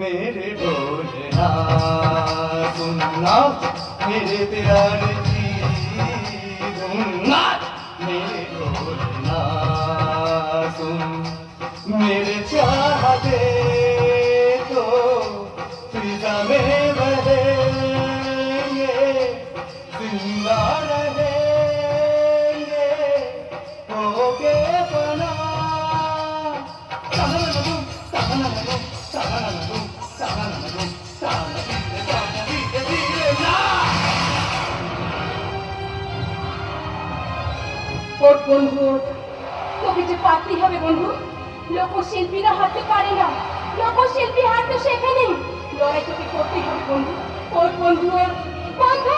मेरे बोलना सुनना मेरे प्यार की सुनना मेरे बोलना जिंदा रहेंगे होके बना ওর বন্ধু ওর। তোকে যে পারতেই হবে বন্ধু লোকশিল্পীরা হাঁটতে পারে না লোকশিল্পী হাঁটতে শেখেনি লড়াই তোকে করতেই হবে বন্ধু ওর বন্ধু ওর বন্ধু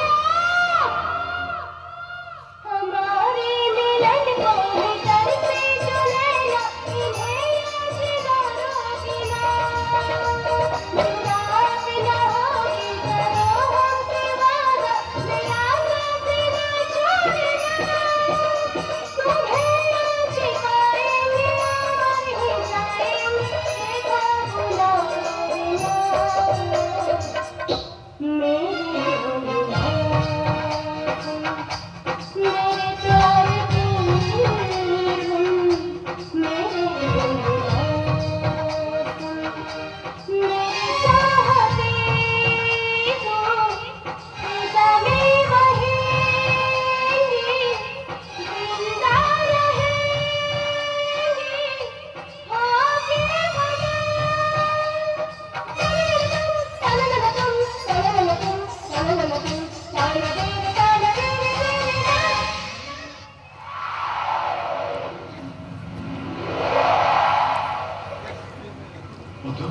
বন্ধু।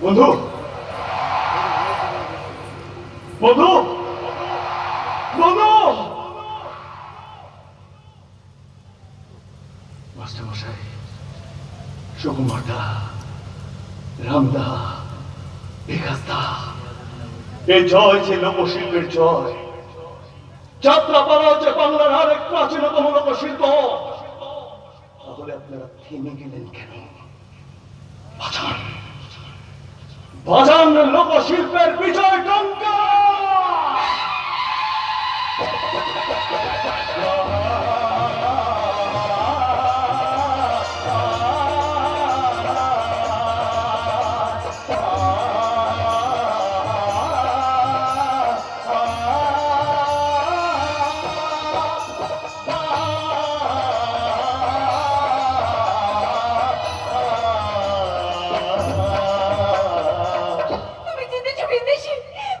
বন্ধু। বন্ধু। বন্ধু। মাস্টার মশাই সুকুমার দা রামদা বিকাশ দা এই জয় যে লোকশিল্পের জয়। যাত্রাপালা হচ্ছে বাংলার আরেক প্রাচীনতম লোকশিল্প। তাহলে আপনারা থেমে গেলেন কেন? বাজান বাজান লোকশিল্পের বিজয় টঙ্কা।